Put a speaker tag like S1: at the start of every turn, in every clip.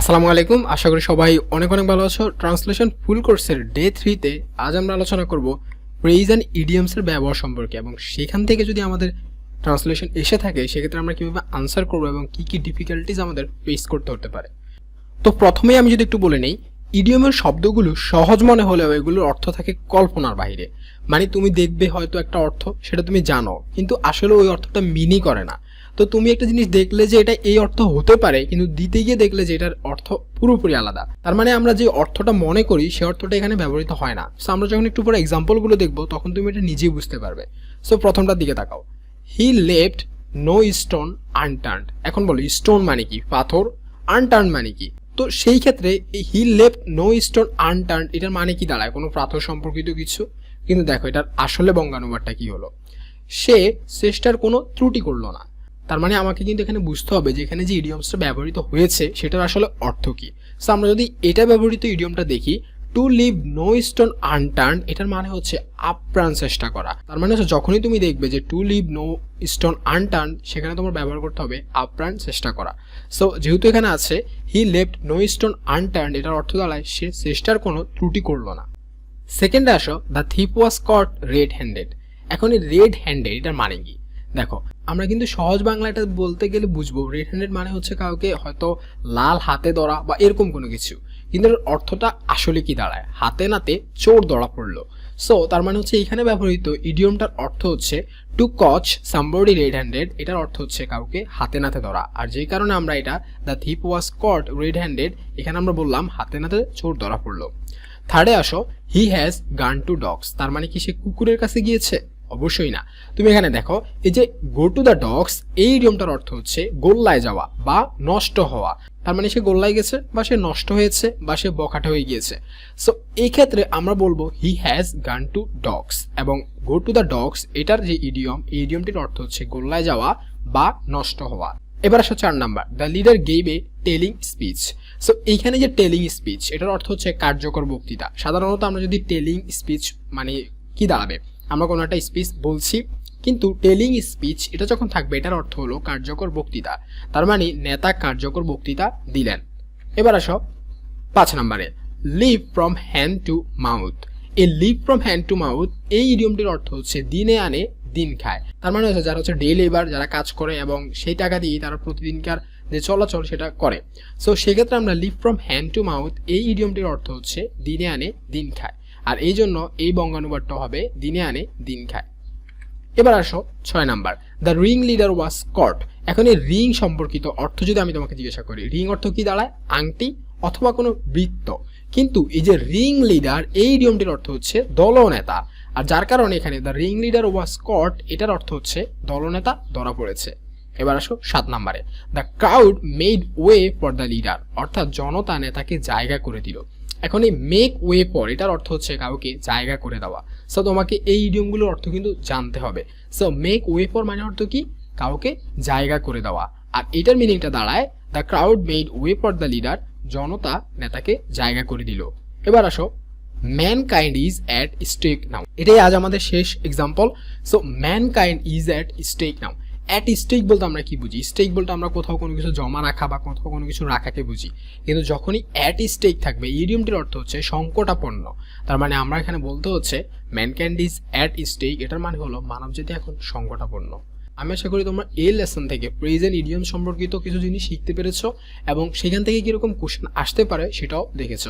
S1: আসসালামু আলাইকুম। আশা করি সবাই অনেক অনেক ভালো আছো। ট্রান্সলেশন ফুল কোর্সের ডে থ্রিতে আজ আমরা আলোচনা করব প্রেইজ অ্যান্ড ইডিয়ামসের ব্যবহার সম্পর্কে এবং সেখান থেকে যদি আমাদের ট্রান্সলেশন এসে থাকে, সেক্ষেত্রে আমরা কীভাবে আনসার করব এবং কী কী ডিফিকাল্টিজ আমাদের ফেস করতে হতে পারে। তো প্রথমেই আমি যদি একটু বলে নেই ইডিয়মের শব্দগুলো সহজ মনে হলেও এগুলোর অর্থ থাকে কল্পনার বাইরে। মানে তুমি দেখবে হয়তো একটা অর্থ, সেটা তুমি জানো, কিন্তু আসলে ওই অর্থটা মিনি করে না। তো তুমি একটা জিনিস দেখলে যে এটা এই অর্থ হতে পারে, কিন্তু দিতে গিয়ে দেখলে যে এটার অর্থ পুরোপুরি আলাদা। তার মানে আমরা যে অর্থটা মনে করি, সে অর্থটা এখানে ব্যবহৃত হয় না। সো আমরা যখন একটু পরে এক্সাম্পলগুলো দেখব, তখন তুমি এটা নিজেই বুঝতে পারবে। সো প্রথমটার দিকে তাকাও। He left no stone unturned এখন বলো স্টোন মানে কি? পাথর। আনটার্ন মানে কি? তো সেই ক্ষেত্রে এই he left no stone unturned এটার মানে কি দাঁড়ায়? কোনো পাথর সম্পর্কিত কিছু? কিন্তু দেখো, এটার আসলে বঙ্গানুবাদটা কি হলো? সে চেষ্টার কোনো ত্রুটি করল না। তার মানে আমাকে কিন্তু এখানে বুঝতে হবে যে এখানে যে ইডিয়মসটা ব্যবহৃত হয়েছে, সেটার আসলে অর্থ কি? সো আমরা যদি এটা ব্যবহৃত ইডিয়মটা দেখি to leave no stone unturned এটার মানে হচ্ছে আপ্রাণ চেষ্টা করা। তার মানে হচ্ছে যখনই তুমি দেখবে যে to leave no stone unturned সেখানে তোমার ব্যবহার করতে হবে আপ্রাণ চেষ্টা করা। সো যেহেতু এখানে আছে he left no stone unturned এটার অর্থ দাঁড়ায় সে চেষ্টার কোনো ত্রুটি করল না। সেকেন্ডে আসো the thief was caught red handed এখন এই রেড হ্যান্ডেড এটার মানে কি? দেখো, আমরা কিন্তু সহজ বাংলা এটা বলতে গেলে বুঝব। রেড হ্যান্ডেড মানে হচ্ছে কাউকে হয়তো লাল হাতে ধরা বা এরকম কোনো কিছু। কিন্তু অর্থটা আসলে কি দাঁড়ায়? হাতে নাতে চোর ধরা পড়ল। সো তার মানে হচ্ছে এখানে ব্যবহৃত ইডিয়মটার অর্থ হচ্ছে টু কচ সামবডি রেড হ্যান্ডেড এটার অর্থ হচ্ছে কাউকে হাতে নাতে ধরা। আর যেই কারণে আমরা এটা the thief was caught red handed এখানে আমরা বললাম হাতে নাতে চোর ধরা পড়ল। থার্ডে আসো he has gone to dogs তার মানে কি সে কুকুরের কাছে গিয়েছে? অবশ্যই না। তুমি এখানে দেখো, এই যে গো টু দ্য ডগস এই ইডিয়মটার অর্থ হচ্ছে গোল্লায় যাওয়া বা নষ্ট হওয়া। তার মানে সে গোল্লায় গেছে বা সে নষ্ট হয়েছে বা সে বখাটে হয়ে গিয়েছে। সো এই ক্ষেত্রে আমরা বলব he has gone to dogs এবং গো টু দ্য ডগস এটার যে ইডিয়ম এই ইডিয়মটির অর্থ হচ্ছে গোল্লায় যাওয়া বা নষ্ট হওয়া। এবার আসো চার number the leader gave a telling speech so এইখানে যে টেলিং স্পিচ এটার অর্থ হচ্ছে কার্যকর বক্তৃতা। সাধারণত আমরা যদি টেলিং স্পিচ মানে কি দাঁড়াবে? আমরা কোনো একটা স্পিচ বলছি, কিন্তু টেলিং স্পিচ এটা যখন থাকবে, এটার অর্থ হলো কার্যকর বক্তৃতা। তার মানে নেতা কার্যকর বক্তৃতা দিলেন। এবার আসো পাঁচ নম্বরে। Live from hand to mouth এই live from hand to mouth এই ইডিয়মটির অর্থ হচ্ছে দিনে আনে, দিন খায়। তার মানে হচ্ছে যারা হচ্ছে ডে লেবার যারা কাজ করে এবং সেই টাকা দিয়ে তারা প্রতিদিনকার যে চলাচল সেটা করে। সো সেক্ষেত্রে আমরা live from hand to mouth এই ইডিয়মটির অর্থ হচ্ছে দিনে আনে, দিন খায়। আর এই জন্য এই বঙ্গানুবাদটা হবে দিনে আনে দিন খায়। এবার আসো ছয় number. The ring leader was caught এখন এই রিং সম্পর্কিত অর্থ যদি আমি তোমাকে জিজ্ঞাসা করি রিং অর্থ কি দাঁড়ায়? আংটি অথবা কোনো বৃত্ত। কিন্তু এই যে রিং লিডার এই নিয়মটির অর্থ হচ্ছে দলনেতা। আর যার কারণে এখানে the ring leader was caught এটার অর্থ হচ্ছে দলনেতা ধরা পড়েছে। এবার আসো সাত নাম্বারে। The crowd made way for the leader অর্থাৎ জনতা নেতাকে জায়গা করে দিল। এখন এই মেক ওয়ে ফর এটার অর্থ হচ্ছে কাউকে জায়গা করে দেওয়া। সো তোমাকে এই ইডিয়মগুলোর অর্থ কিন্তু জানতে হবে। সো মেক ওয়ে ফর মানে অর্থ কি? কাউকে জায়গা করে দেওয়া। আর এটার মিনিংটা দাঁড়ায় the crowd made way for the leader জনতা নেতাকে জায়গা করে দিল। এবার আসো mankind is at stake now এটাই আজ আমাদের শেষ example so mankind is at stake now at stake বলতে আমরা কি বুঝি? স্টেক বলতে আমরা কোথাও কোনো কিছু জমা রাখা বা কোথাও কোনো কিছু রাখাকে বুঝি। কিন্তু যখনই অ্যাট স্টেক থাকবে ইডিয়মটির অর্থ হচ্ছে সংকটাপন্ন। তার মানে আমরা এখানে বলতে হচ্ছে ম্যানক্যান্ড ইজ অ্যাট স্টেক এটার মানে হলো মানব মানবজাতি এখন সংকটাপন্ন। আমি আশা করি তোমরা এই লেসন থেকে প্রেজেন্ট ইডিয়ম সম্পর্কিত কিছু জিনিস শিখতে পেরেছ এবং সেখান থেকে কীরকম কোশ্চেন আসতে পারে সেটাও দেখেছ।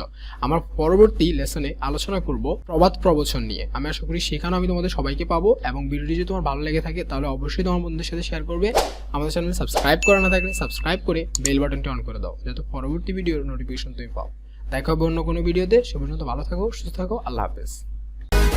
S1: আমার পরবর্তী লেসনে আলোচনা করব প্রবাদ প্রবচন নিয়ে। আমি আশা করি সেখানেও আমি তোমাদের সবাইকে পাবো এবং ভিডিওটি যদি তোমার ভালো লেগে থাকে তাহলে অবশ্যই তোমার বন্ধুদের সাথে শেয়ার করবে। আমাদের চ্যানেল সাবস্ক্রাইব করা না থাকলে সাবস্ক্রাইব করে বেল বাটনটি অন করে দাও যাতে পরবর্তী ভিডিওর নোটিফিকেশন তুমি পাও। দেখা হবে অন্য কোনো ভিডিওতে সে পর্যন্ত ভালো থাকো, সুস্থ থাকো, আল্লাহ হাফেজ।